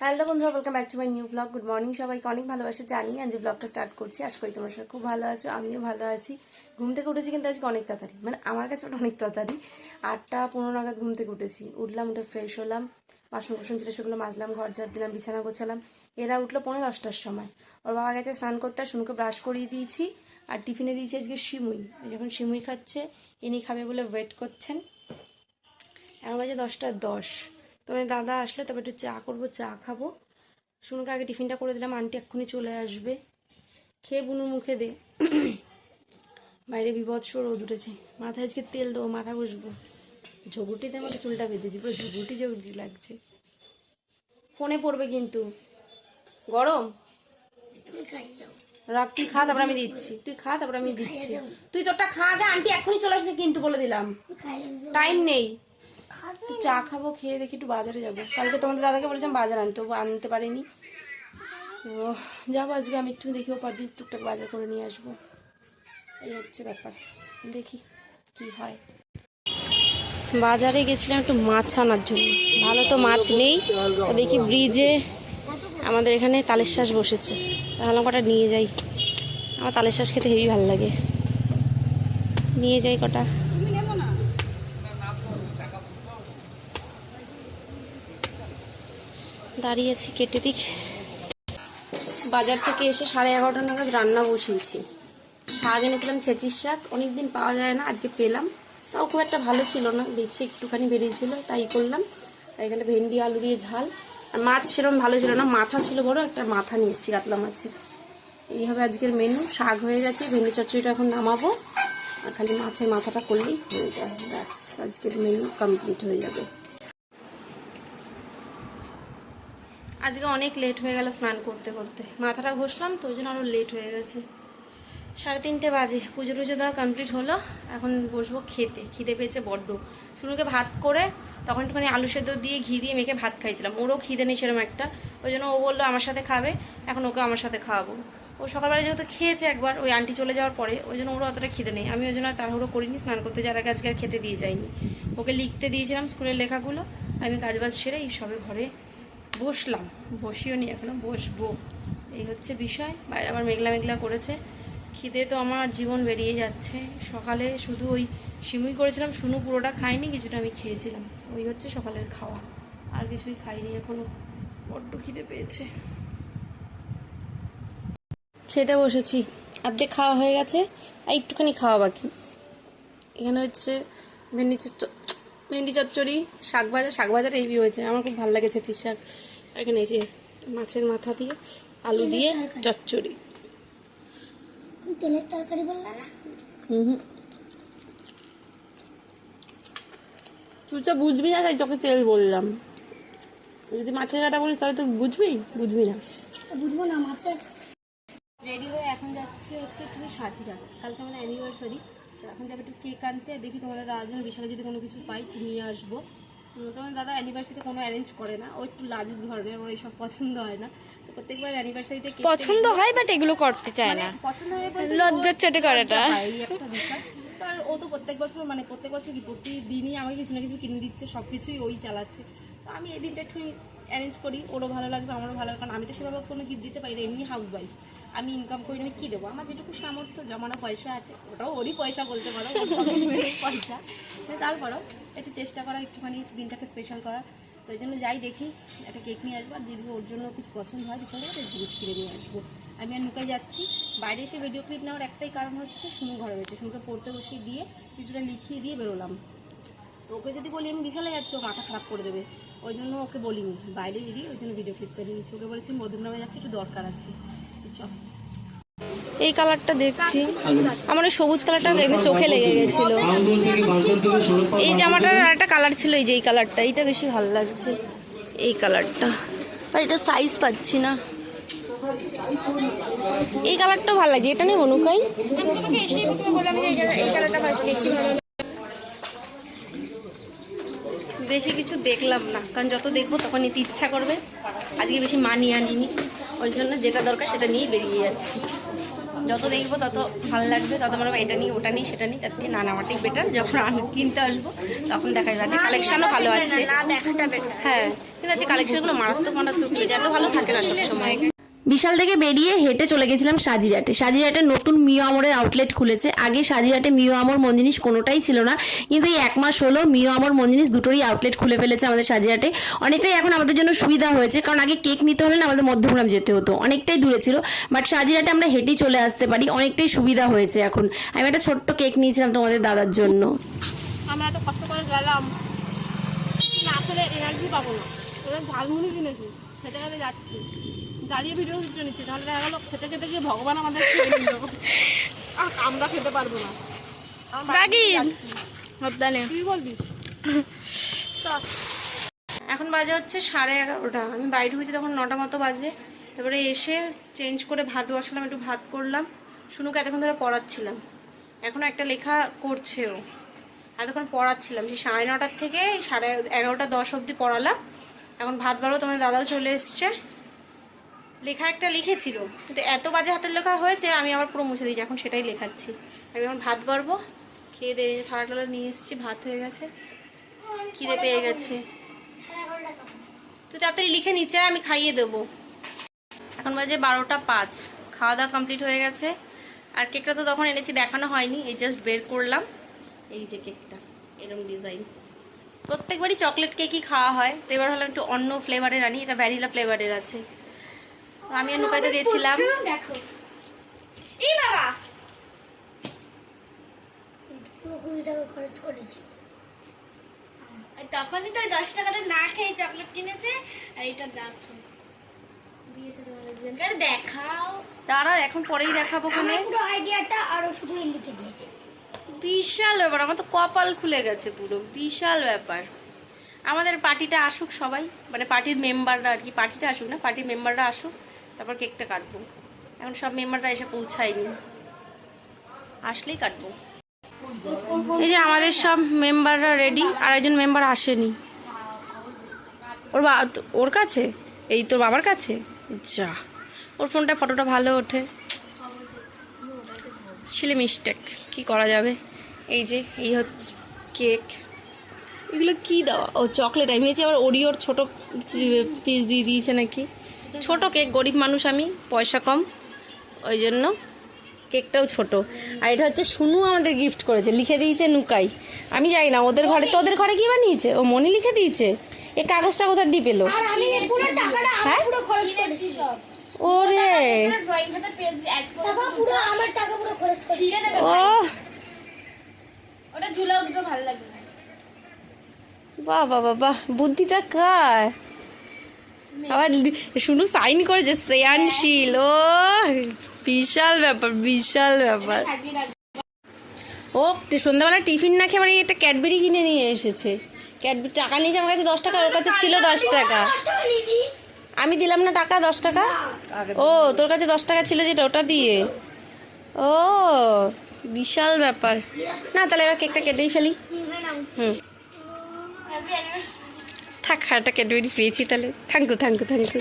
Hello বন্ধুরা welcome back to my new blog good morning সবাইকে, অনেক ভালোবাসে জানি আজ ব্লগটা স্টার্ট করছি। আশা করি তোমার সবাই খুব ভালো আছো, আমিও ভালো আছি। ঘুম থেকে উঠেছি কিন্তু আজকে অনেক তাড়াতাড়ি মানে আমার কাছে ওটা অনেক তাড়াতাড়ি। আটটা পনেরো নাগাদ ঘুম থেকে উঠেছি, উঠলাম, উঠে ফ্রেশ হলাম বাসন কুসন ছিল সেগুলো মাজলাম, ঘর ঝাড় দিলাম, বিছানা গোছালাম। এরা উঠল পনেরো দশটার সময়। ওর বাবা গেছে স্নান করতে, আর শুনুকে ব্রাশ করিয়ে দিয়েছি, আর টিফিনে দিয়েছি আজকে সিমুই। যখন সিমুই খাচ্ছে, ইনি খাবে বলে ওয়েট করছেন। এখন বাজে দশটা দশ। তবে দাদা আসলে তবে একটু চা করব চা খাব। শুনুকে আগে টিফিনটা করে দিলাম আন্টি এক্ষুনি চলে আসবে। খেয়ে বুনুর মুখে দে। বাইরে বিভৎস রোদ উঠেছে। মাথায় আজকে তেল দেবো মাথা বসবো ঝগুটিতে আমাকে চুলটা বেঁধেছি পুরো ঝগুটি ঝগুটি লাগছে। ফোনে পড়বে কিন্তু। গরম? রাখ তুই খা তারপর আমি দিচ্ছি। তুই খা তারপর আমি দিচ্ছি। তুই তোরটা খা আগে আন্টি এখনই চলে আসবে কিন্তু বলে দিলাম। টাইম নেই। চা খাব, খেয়ে দেখি একটু বাজারে যাব। কালকে তোমাদের দাদাকে বলেছিলাম বাজার আনতে আনতে পারিনি। তো যাব আজকে, আমি একটু দেখি ওপার দিয়ে টুকটাক বাজার করে নিয়ে আসব। এই হচ্ছে ব্যাপার, দেখি কি হয়। বাজারে গেছিলাম একটু মাছ আনার জন্য। ভালো তো মাছ নেই দেখি ব্রিজে আমাদের এখানে তালের শ্বাস বসেছে। তাহলে কটা নিয়ে যাই। আমার তালের শ্বাস খেতে হেবি ভালো লাগে। নিয়ে যাই কটা। দাঁড়িয়ে আছি কেটে দিক বাজার থেকে এসে সাড়ে এগারোটা নাগাদ রান্না বসিয়েছি। শাক এনেছিলাম, ছেচির শাক। অনেকদিন পাওয়া যায় না, আজকে পেলাম। তাও খুব একটা ভালো ছিল না বেছে একটুখানি বেরিয়েছিল, তাই করলাম। আর এখানে ভেন্ডি, আলু দিয়ে ঝাল। আর মাছ সেরকম ভালো ছিল না, মাথা ছিল বড়, একটা মাথা নিয়ে এসেছি কাতলা মাছের। এইভাবে আজকের মেনু শাক হয়ে গেছে, ভেন্ডি চচ্চড়িটা এখন নামাবো। আর খালি মাছের মাথাটা করলেই হয়ে যায়, ব্যাস, আজকের মেনু কমপ্লিট হয়ে যাবে। আজকে অনেক লেট হয়ে গেল স্নান করতে করতে। মাথাটা ঘষলাম তো ওই জন্য আরও লেট হয়ে গেছে। সাড়ে তিনটে বাজে। পুজো টুজো দেওয়া কমপ্লিট হলো। এখন বসবো খেতে। খিদে পেয়েছে বড্ড। শুনুকে ভাত করে তখন একটুখানি আলু সেদ্ধ দিয়ে ঘি দিয়ে মেখে ভাত খাইছিলাম। ওরও খিদে নেই সেরকম একটা। ওই জন্য ও বলল আমার সাথে খাবে। এখন ওকে আমার সাথে খাওয়াবো। ও সকালবেলা যেহেতু খেয়েছে একবার, ওই আন্টি চলে যাওয়ার পরে, ওই জন্য ওরও অতটা খিদে নেই। আমি ওই জন্য তাড়াহুড়ো করিনি, স্নান করতে যাওয়ার আগে আজকে আর খেতে দিয়ে যাইনি। ওকে লিখতে দিয়েছিলাম স্কুলের লেখাগুলো। আমি কাজবাজ সেরে এই সবে ঘরে বসলাম, বসিও নি, এখনও বসবো। এই হচ্ছে বিষয়, বাইরে আবার মেঘলা মেঘলা করেছে। খিদে তো আমার, জীবন বেরিয়ে যাচ্ছে। সকালে শুধু ওই সিমুই করেছিলাম, শুনু পুরোটা খাইনি কিছুটা আমি খেয়েছিলাম। ওই হচ্ছে সকালের খাওয়া। আর কিছুই খাইনি এখনও। বড্ড খিদে পেয়েছে। খেতে বসেছি। অর্ধেক খাওয়া হয়ে গেছে, আর একটুখানি খাওয়া বাকি। এখানে হচ্ছে ভেন্ডি চচ্চ ভেন্ডি চচ্চড়ি শাক ভাজা শাক ভাজার হেভি হয়েছে। আমার খুব ভালো লাগে চেচির শাক। এখানে এই যে মাছের মাথা দিয়ে আলু দিয়ে চচ্চড়ি। তেলের তরকারি বললা না? হুম হুম। তুই তো বুঝবি না তাই তোকে তেল বললাম। যদি মাছের কাটা বলিস তাহলে তো বুঝবি? বুঝবি না। বুঝব না মাছের রেডি হয়ে এখন যাচ্ছি হচ্ছে একটু সাজিরা কালকে আমাদের অ্যানিভার্সারি তো এখন যাবে একটু কেক আনতে দেখি তোমাদের দাদার জন্য বিশালে যদি কোনো কিছু পাই নিয়ে আসব। তোমার দাদা অ্যানিভার্সারিতে কোনো অ্যারেঞ্জ করে না ও একটু লাজুক ধরনের ওর এইসব পছন্দ হয় না। তো প্রত্যেকবার অ্যানিভার্সারিতে পছন্দ হয় বাট এগুলো করতে চায় না। পছন্দ হয় লজ্জার চোটে করে এটা। হয়, এই একটা বিষয়। তো আর ও তো প্রত্যেক বছর মানে প্রত্যেক বছর কি প্রতিদিনই আমাকে কিছু না কিছু কিনে দিচ্ছে সব কিছুই ওই চালাচ্ছে। তো আমি এই দিনটা একটু অ্যারেঞ্জ করি ওরও ভালো লাগবে আমারও ভালো লাগবে কারণ আমি তো সেভাবে কোনো গিফট দিতে পারি না এমনি হাউস ওয়াইফ আমি ইনকাম করি, আমি কী দেবো? আমার যেটুকু সামর্থ্য, জমানো পয়সা আছে, ওটাও ওরই পয়সা বলতে পারো পয়সা। কিন্তু তারপরও একটু চেষ্টা করা, একটুখানি দিনটাকে স্পেশাল করা। তো ওই জন্য যাই দেখি, একটা কেক নিয়ে আসব, আর যদি ওর জন্য কিছু পছন্দ হয় বিশাল একটা জিনিস কিনে নিয়ে আসব। আমি আর নুকাই যাচ্ছি। বাইরে এসে ভিডিও ক্লিপ নেওয়ার একটাই কারণ হচ্ছে শুনু ঘরে রয়েছে। শুনুকে পড়তে বসিয়ে দিয়ে কিছুটা লিখিয়ে দিয়ে বেরোলাম। তো ওকে যদি বলি, আমি বিশালে যাচ্ছি, ও মাথা খারাপ করে দেবে। ওই জন্য ওকে বলিনি। বাইরে বেরিয়ে ওই জন্য ভিডিও ক্লিপটা নিয়েছি ওকে বলেছি মধুর নামে যাচ্ছি, একটু দরকার আছে। এই কালারটা দেখছি। আমার ওই সবুজ কালারটা চোখে লেগে গেছিল। এই জামাটার আর একটা কালার ছিল, এই যে এই কালারটা। এইটা বেশি ভালো লাগছে, এই কালারটা। আর এটা সাইজ পাচ্ছি না। এই কালারটা ভালো লাগছে, এটা নেই অনুকাই? বেশি কিছু দেখলাম না, কারণ যত দেখব তখন নিতে ইচ্ছা করবে। আজকে বেশি মানি আনিনি। ওই জন্য যেটা দরকার সেটা নিয়ে বেরিয়ে যাচ্ছি। যত দেখব তত ভালো লাগবে তত মনে হবে এটা নিই ওটা নিই সেটা নিই তার থেকে না নেওয়াটাই বেটার যখন কিনতে আসব তখন দেখা যাবে কালেকশনও ভালো আছে। হ্যাঁ কিন্তু আছে কালেকশনগুলো মারাত্মক মারাত্মক যত ভালো থাকে না সব সময় বিশাল থেকে বেরিয়ে হেঁটে চলে গেছিলাম সাজিরহাটে। সাজিরহাটে নতুন মিও আমরের আউটলেট খুলেছে। আগে সাজিরহাটে মিও আমর মন জিনিস কোনোটাই ছিল না। কিন্তু এই এক মাস হলো মিও আমর মন জিনিস দুটোরই আউটলেট খুলে ফেলেছে আমাদের সাজিরহাটে। অনেকটাই এখন আমাদের জন্য সুবিধা হয়েছে। কারণ আগে কেক নিতে হলে না আমাদের মধ্যমগ্রাম যেতে হতো। অনেকটাই দূরে ছিল। বাট সাজিরহাটে আমরা হেঁটেই চলে আসতে পারি। অনেকটাই সুবিধা হয়েছে এখন। আমি একটা ছোট্ট কেক নিয়েছিলাম তোমাদের দাদার জন্য। আমরা এত কষ্ট করে গেলাম। খেলে এনার্জি পাবো না। ঝালমুড়ি কিনেছি। খেতে যাচ্ছি। দাঁড়িয়ে ভিডিও ভিডিও নিচ্ছি তাহলে দেখা গেলো খেতে খেতে গিয়ে ভগবান আমাদের আমরা খেতে পারব না। এখন বাজে হচ্ছে সাড়ে এগারোটা। আমি বাইরে ঢুকেছি তখন নটা মতো বাজে। তারপরে এসে চেঞ্জ করে ভাত বসালাম একটু ভাত করলাম। শুনুকে এতক্ষণ ধরে পড়াচ্ছিলাম। এখন একটা লেখা করছে ও এতক্ষণ পড়াচ্ছিলাম। সেই সাড়ে নটার থেকে সাড়ে এগারোটা দশ অবধি পড়ালাম। এখন ভাত বাড়ো তোমাদের দাদাও চলে এসছে। লেখা একটা লিখেছিল, কিন্তু এত বাজে হাতের লেখা হয়েছে, আমি আবার পুরো মুছে দিয়েছি, এখন সেটাই লেখাচ্ছি। আমি এখন ভাত বাড়বো, খেয়ে দিয়ে থালা টালা নিয়ে এসেছি, ভাত হয়ে গেছে, খিদে পেয়ে গেছে। তুই তাড়াতাড়ি লিখে নিচে আমি খাইয়ে দেবো। এখন বাজে বারোটা পাঁচ, খাওয়া দাওয়া কমপ্লিট হয়ে গেছে। আর কেকটা তো তখন এনেছি, দেখানো হয়নি, এই জাস্ট বের করলাম। এই যে কেকটা এরকম ডিজাইন প্রত্যেকবারই চকলেট কেকই খাওয়া হয়, তো এবার হলো একটু অন্য ফ্লেভারের আনি, এটা ভ্যানিলা ফ্লেভারের আছে। আমি আর নুকাইতে গেছিলাম দেখো। এই বাবা! কুড়ি টাকা খরচ করেছি। তখনই তো দশ টাকাটা না খেয়ে চকলেট কিনেছে আর এটা দেখো। দেখাও। তারা এখন পরেই দেখাবো ওখানে। পুরো আইডিয়াটা আরও শুধু লিখে দিয়েছে। বিশাল ব্যাপার আমার তো কপাল খুলে গেছে পুরো। বিশাল ব্যাপার। আমাদের পার্টিটা আসুক সবাই। মানে পার্টির মেম্বাররা আর কি পার্টিটা আসুক না পার্টির মেম্বাররা আসুক। তারপর কেকটা কাটবো। এখন সব মেম্বাররা এসে পৌঁছায়নি। আসলেই কাটবো। এই যে আমাদের সব মেম্বাররা রেডি আর একজন মেম্বার আসেনি। ওর বা, ওর কাছে? এই তোর বাবার কাছে? যা। ওর ফোনটা ফটোটা ভালো ওঠে। ছিলে মিস্টেক কি করা যাবে? এই যে, এই হচ্ছে কেক এগুলো কি দেওয়া? ও চকলেট আমি ভেবেছি আবার ওরিওর ছোট পিস দিয়ে দিয়েছে নাকি? ছোট কেক গরিব মানুষ আমি পয়সা কম ওই জন্য কেকটাও ছোট। আর এটা হচ্ছে শুনু আমাদের গিফট করেছে লিখে দিয়েছে নুকাই। আমি যাই না ওদের ঘরে তোদের ঘরে কি বানিয়েছে? ও মনি লিখে দিয়েছে? এ কাগজটা কোথায় দিয়ে পেল? আর আমি এই পুরো টাকাটা আমি হ্যাঁ? পুরো খরচ করেছি ওরে। ও ওটা ঝুলাও ভালো লাগবে বাহ বাহ বাহ বাহ। বুদ্ধিটা কার? আবার শুনু সাইন করেছে শ্রেয়ানশীল। ও, বিশাল ব্যাপার বিশাল ব্যাপার। ও সন্ধ্যাবেলা টিফিন না খেয়ে একটা ক্যাডবেরি কিনে নিয়ে এসেছে। ক্যাডবেরি টাকা নিয়েছে আমার কাছে দশ টাকা, ওর কাছে ছিল দশ টাকা। আমি দিলাম না টাকা, দশ টাকা? ও, তোর কাছে দশ টাকা ছিল যেটা, ওটা দিয়ে। ও, বিশাল ব্যাপার। না, তাহলে এবার কেকটা কেটেই ফেলি। হুম। থাক ক্যাডবেরি পেয়েছি তাহলে thank you thank you thank you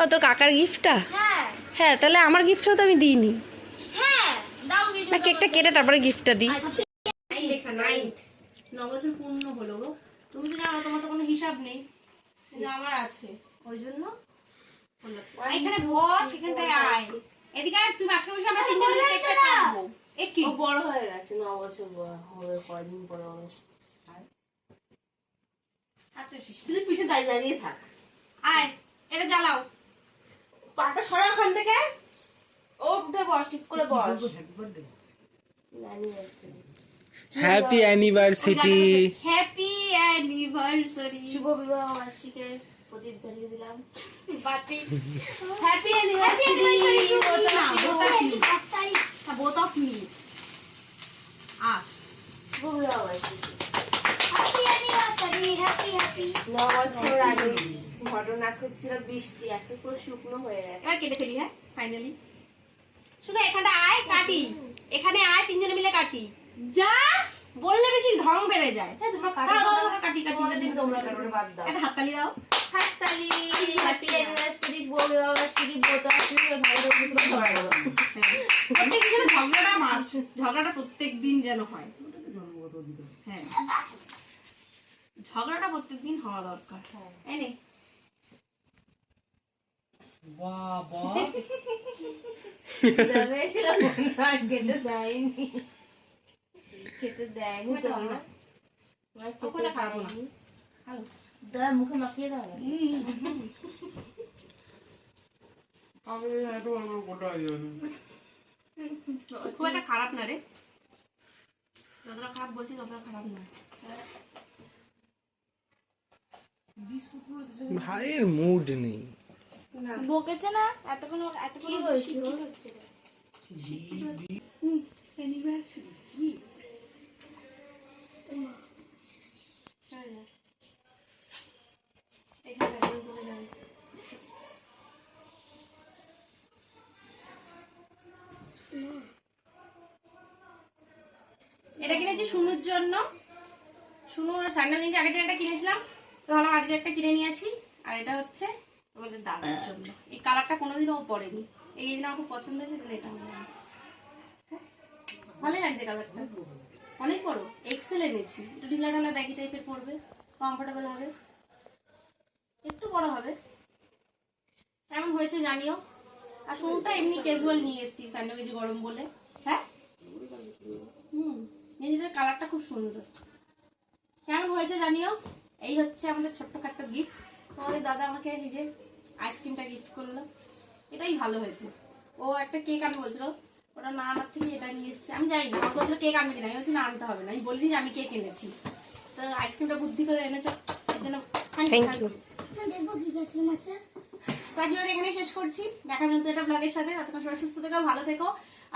ও তোর কাকার গিফটটা হ্যাঁ। হ্যাঁ তাহলে আমার গিফটটাও তো আমি দিইনি। হ্যাঁ না কেকটা কেটে তারপরে গিফটটা দিই। আচ্ছা। লেখা নাইন্থ ন বছর পূর্ণ হলো গো। তুমি তো জানো তোমার তো কোনো হিসাব নেই। কিন্তু আমার আছে। ওই জন্য এখানে বস এখানটায় আয়। এদিকে আয় তুই মাঝখানে বসে আমরা তিনজন কেকটা কাটবো। এ কি? ও বড় হয়ে গেছে ন বছর হবে কয়দিন পরে হবে? আচ্ছা তুই পিছনে দাঁড়িয়ে দাঁড়িয়ে থাক। আয় এটা জ্বালাও। পাটা সরা ওখান থেকে। ও উঠে বস ঠিক করে বস। হ্যাপি অ্যানিভার্সিটি হ্যাপি অ্যানিভার্সারি শুভ বিবাহ বার্ষিকের প্রদীপ ধরিয়ে দিলাম। হ্যাপি না both of me us ঘটনা আজকে ছিল বৃষ্টি আজকে পুরো শুকনো হয়ে গেছে এবার কেটে ফেলি হ্যাঁ ফাইনালি শুনো এখানটা আয় কাটি এখানে আয় তিনজনে মিলে কাটি যা বললে বেশি ঢং বেড়ে যায় হ্যাঁ তোমরা কাটি কাটি তোমরা বাদ দাও একটা হাততালি দাও হাততালি হ্যাপি অ্যানিভার্সারি বউর অ্যানিভার্সারি বউ তো আসলে ভালো করে দুটো সবাই বলো প্রত্যেক দিন যেন ঝগড়াটা মাস্ট ঝগড়াটা প্রত্যেক দিন যেন হয়। হ্যাঁ। ঝগড়াটা প্রত্যেক দিন হওয়া দরকার। এই নে। ভেবেছিলাম খেতে দেয়নি। খেতে দেয়নি আমার আমার খাব না। দেয়নি। খাব। দাও মুখে মাখিয়ে দাও। না খুব একটা খারাপ না রে। যতটা খারাপ বলছি ততটা খারাপ না। ভাইয়ের মুড নেই। বকেছে না? এতক্ষণ এতক্ষণ হয়েছে এখানে একদম চলে যাবে। এটা কিনেছি শুনুর জন্য। শুনু আর স্যান্ডেল কিনছি আগের দিন একটা কিনেছিলাম, তো ভাবলাম আজকে একটা কিনে নিয়ে আসি। আর এটা হচ্ছে আমাদের দাদার জন্য। এই কালারটা কোনোদিনও ও পরেনি। এই জন্য আমার খুব পছন্দ হয়েছে তাহলে এটা। ভালোই লাগছে কালারটা। অনেক বড় এক্সেল এনেছি। একটু ঢিলা ঢালা ব্যাগি টাইপের পড়বে কমফোর্টেবল হবে। একটু বড় হবে। কেমন হয়েছে জানিও। আর শুনুটা এমনি ক্যাজুয়াল নিয়ে এসেছি স্যান্ডো কেজি গরম বলে। হ্যাঁ? নিজেদের কালারটা খুব সুন্দর। কেমন হয়েছে জানিও? এই হচ্ছে আমাদের ছোট্টখাট্ট গিফট তোমাদের দাদা আমাকে এই যে আইসক্রিমটা গিফট করল। এটাই ভালো হয়েছে। ও একটা কেক আনবে বলছিল। ওটা না আনার থেকে এটা নিয়ে এসেছে। আমি জানি না। আমাকে বলছিল কেক আনবে কিনা আমি বলছি না আনতে হবে না। আমি বলছি যে আমি কেক এনেছি। তো আইসক্রিমটা বুদ্ধি করে এনেছে। এর জন্য থ্যাংক ইউ তার এখানে শেষ করছি। দেখা নতুন এটা ব্লগের সাথে। ততক্ষণ সবাই সুস্থ থেকো, ভালো থেকো।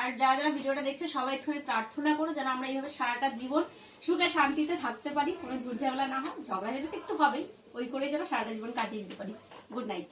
আর যারা যারা ভিডিওটা দেখছ, সবাই একটুখানি প্রার্থনা করো যেন আমরা এইভাবে সারাটা জীবন সুখে শান্তিতে থাকতে পারি। কোনো ঝুট ঝামেলা না হয় ঝগড়া যেটা একটু হবেই, ওই করে যেন সারাটা জীবন কাটিয়ে দিতে পারি। Good night